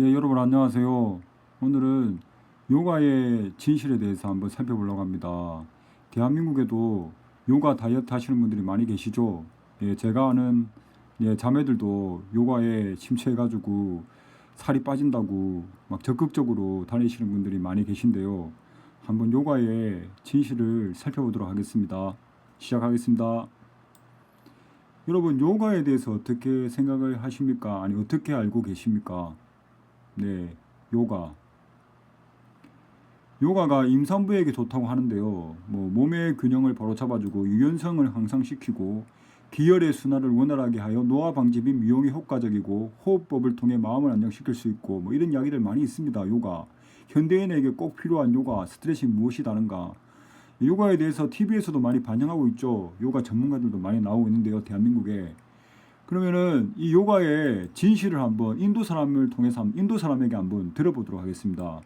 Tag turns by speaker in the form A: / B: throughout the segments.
A: 예, 여러분 안녕하세요. 오늘은 요가의 진실에 대해서 한번 살펴보려고 합니다. 대한민국에도 요가 다이어트 하시는 분들이 많이 계시죠. 예, 제가 아는 예, 자매들도 요가에 심취해가지고 살이 빠진다고 막 적극적으로 다니시는 분들이 많이 계신데요. 한번 요가의 진실을 살펴보도록 하겠습니다. 시작하겠습니다. 여러분 요가에 대해서 어떻게 생각을 하십니까? 아니 어떻게 알고 계십니까? 네, 요가. 요가가 임산부에게 좋다고 하는데요. 뭐 몸의 균형을 바로 잡아주고 유연성을 향상시키고 기혈의 순환을 원활하게 하여 노화 방지 및 미용에 효과적이고 호흡법을 통해 마음을 안정시킬 수 있고 뭐 이런 이야기들 많이 있습니다. 요가. 현대인에게 꼭 필요한 요가 스트레칭이 무엇이 다른가? 요가에 대해서 TV에서도 많이 반영하고 있죠. 요가 전문가들도 많이 나오고 있는데요. 대한민국에. 그러면은 이 요가의 진실을 한번 인도 사람을 통해서 인도 사람에게 한번 들어보도록 하겠습니다.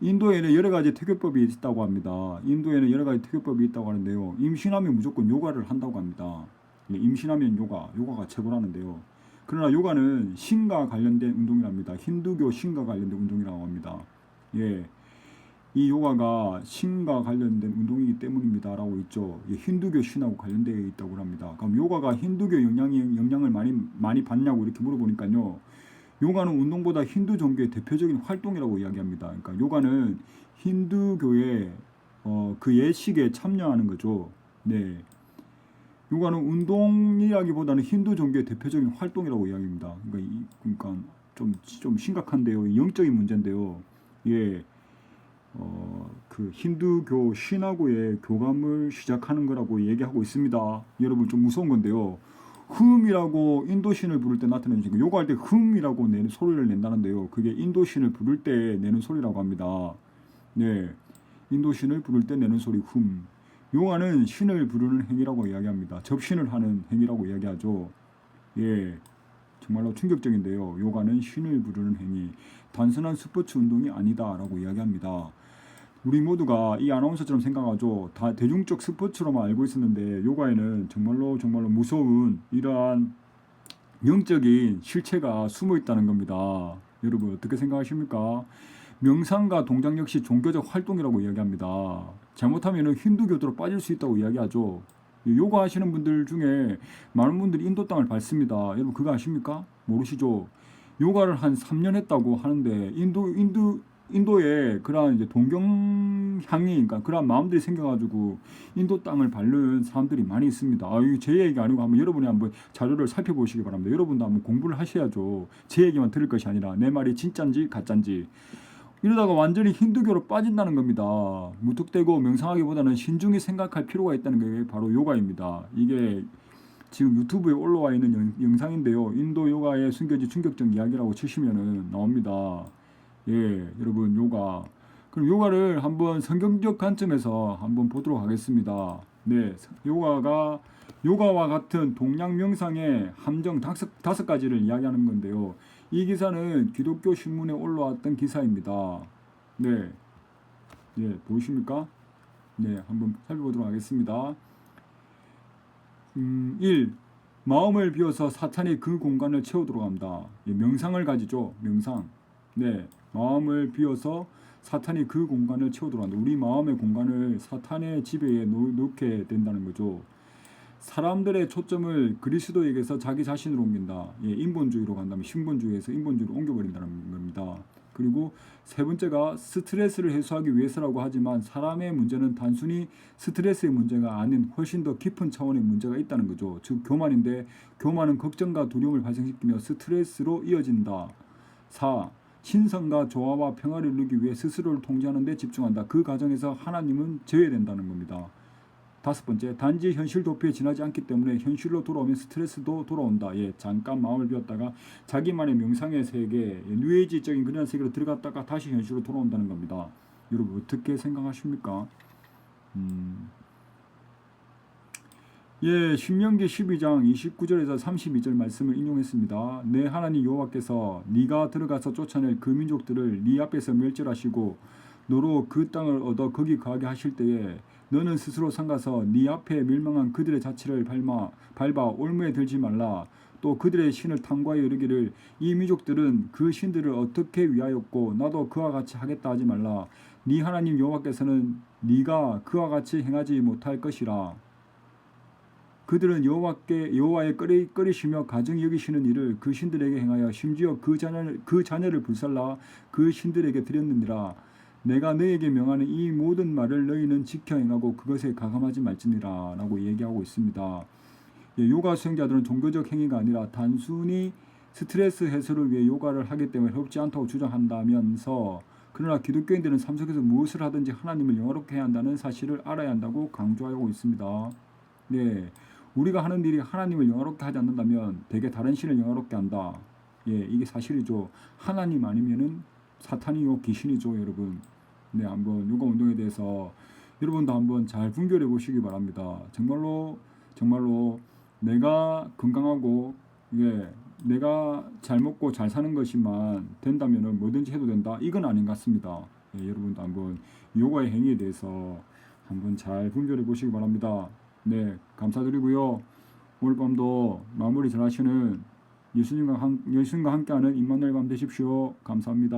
A: 인도에는 여러 가지 특효법이 있다고 합니다. 인도에는 여러 가지 특효법이 있다고 하는데요. 임신하면 무조건 요가를 한다고 합니다. 예, 임신하면 요가, 요가가 최고라는데요. 그러나 요가는 신과 관련된 운동이랍니다. 힌두교 신과 관련된 운동이라고 합니다. 예. 이 요가가 신과 관련된 운동이기 때문입니다라고 있죠. 예, 힌두교 신하고 관련되어 있다고 합니다. 그럼 요가가 힌두교 영향이 영향을 많이 많이 받냐고 이렇게 물어보니까요. 요가는 운동보다 힌두 종교의 대표적인 활동이라고 이야기합니다. 그러니까 요가는 힌두교의 어, 그 예식에 참여하는 거죠. 네. 요가는 운동이라기보다는 힌두 종교의 대표적인 활동이라고 이야기합니다. 그러니까, 이, 그러니까 좀, 좀 심각한데요. 영적인 문제인데요. 예. 어, 그 힌두교 신하고의 교감을 시작하는 거라고 얘기하고 있습니다. 여러분 좀 무서운 건데요. 흠이라고 인도신을 부를 때 나타내는 지금 요가할 때 흠이라고 내는 소리를 낸다는데요. 그게 인도신을 부를 때 내는 소리라고 합니다. 네. 인도신을 부를 때 내는 소리 흠. 요가는 신을 부르는 행위라고 이야기합니다. 접신을 하는 행위라고 이야기하죠. 예. 정말로 충격적인데요. 요가는 신을 부르는 행위, 단순한 스포츠 운동이 아니다라고 이야기합니다. 우리 모두가 이 아나운서처럼 생각하죠. 다 대중적 스포츠로만 알고 있었는데 요가에는 정말로 정말로 무서운 이러한 영적인 실체가 숨어 있다는 겁니다. 여러분 어떻게 생각하십니까? 명상과 동작 역시 종교적 활동이라고 이야기합니다. 잘못하면 힌두교도로 빠질 수 있다고 이야기하죠. 요가 하시는 분들 중에 많은 분들이 인도 땅을 밟습니다. 여러분 그거 아십니까? 모르시죠? 요가를 한 3년 했다고 하는데 인도 인도 인도에 그러한 이제 동경향이 그러니까 그러한 마음들이 생겨가지고 인도 땅을 밟는 사람들이 많이 있습니다. 아, 이거 제 얘기가 아니고 한번 여러분이 한번 자료를 살펴보시기 바랍니다. 여러분도 한번 공부를 하셔야죠. 제 얘기만 들을 것이 아니라 내 말이 진짠지 가짠지. 이러다가 완전히 힌두교로 빠진다는 겁니다. 무턱대고 명상하기보다는 신중히 생각할 필요가 있다는 게 바로 요가입니다. 이게 지금 유튜브에 올라와 있는 영, 영상인데요. 인도 요가의 숨겨진 충격적 이야기라고 치시면은 나옵니다. 예, 여러분 요가. 그럼 요가를 한번 성경적 관점에서 한번 보도록 하겠습니다. 네, 요가가 요가와 같은 동양 명상의 함정 다섯, 다섯 가지를 이야기하는 건데요. 이 기사는 기독교 신문에 올라왔던 기사입니다. 네, 예, 보이십니까? 네, 한번 살펴보도록 하겠습니다. 음, 1. 마음을 비워서 사탄이 그 공간을 채우도록 합니다. 예, 명상을 가지죠. 명상. 네, 마음을 비워서 사탄이 그 공간을 한다. 우리 마음의 공간을 사탄의 지배에 놓, 놓게 된다는 거죠. 사람들의 초점을 그리스도에게서 자기 자신으로 옮긴다. 예, 인본주의로 간다면 신본주의에서 인본주의로 옮겨버린다는 겁니다. 그리고 세 번째가 스트레스를 해소하기 위해서라고 하지만 사람의 문제는 단순히 스트레스의 문제가 아닌 훨씬 더 깊은 차원의 문제가 있다는 거죠. 즉 교만인데 교만은 걱정과 두려움을 발생시키며 스트레스로 이어진다. 4. 신성과 조화와 평화를 이루기 위해 스스로를 통제하는 데 집중한다. 그 과정에서 하나님은 제외된다는 겁니다. 다섯 번째, 단지 현실 도피에 지나지 않기 때문에 현실로 돌아오면 스트레스도 돌아온다. 예, 잠깐 마음을 비웠다가 자기만의 명상의 세계, 예, 뉴에이지적인 그런 세계로 들어갔다가 다시 현실로 돌아온다는 겁니다. 여러분 어떻게 생각하십니까? 음. 예, 신명기 12장 29절에서 32절 말씀을 인용했습니다. 내 하나님 여호와께서 네가 들어가서 쫓아낼 그 민족들을 네 앞에서 멸절하시고 너로 그 땅을 얻어 거기 거하게 하실 때에 너는 스스로 삼가서 네 앞에 멸망한 그들의 자취를 밟아, 밟아 올무에 들지 말라. 또 그들의 신을 탐구하여 이르기를 이 민족들은 그 신들을 어떻게 위하였고 나도 그와 같이 하겠다 하지 말라 네 하나님 여호와께서는 네가 그와 같이 행하지 못할 것이라 그들은 여호와께 여호와의 끓이 끓이시며 가정 여기시는 일을 그 신들에게 행하여 심지어 그 자녀를 그 자녀를 불살라 그 신들에게 드렸느니라 내가 너에게 명하는 이 모든 말을 너희는 지켜 행하고 그것에 가감하지 말지니라라고 얘기하고 있습니다. 예, 요가 수행자들은 종교적 행위가 아니라 단순히 스트레스 해소를 위해 요가를 하기 때문에 해롭지 않다고 주장한다면서 그러나 기독교인들은 삶 속에서 무엇을 하든지 하나님을 영화롭게 해야 한다는 사실을 알아야 한다고 강조하고 있습니다. 네, 우리가 하는 일이 하나님을 영화롭게 하지 않는다면 대개 다른 신을 영화롭게 한다. 예, 이게 사실이죠. 하나님 아니면은 사탄이요 귀신이죠, 여러분. 네, 한번 요가 운동에 대해서 여러분도 한번 잘 분별해 보시기 바랍니다. 정말로 정말로 내가 건강하고 예, 내가 잘 먹고 잘 사는 것이만 된다면은 뭐든지 해도 된다. 이건 아닌 것 같습니다. 예, 여러분도 한번 요가의 행위에 대해서 한번 잘 분별해 보시기 바랍니다. 네, 감사드리고요. 오늘 밤도 마무리 잘 하시는 예수님과, 한, 예수님과 함께하는 임마누엘 밤 되십시오. 감사합니다.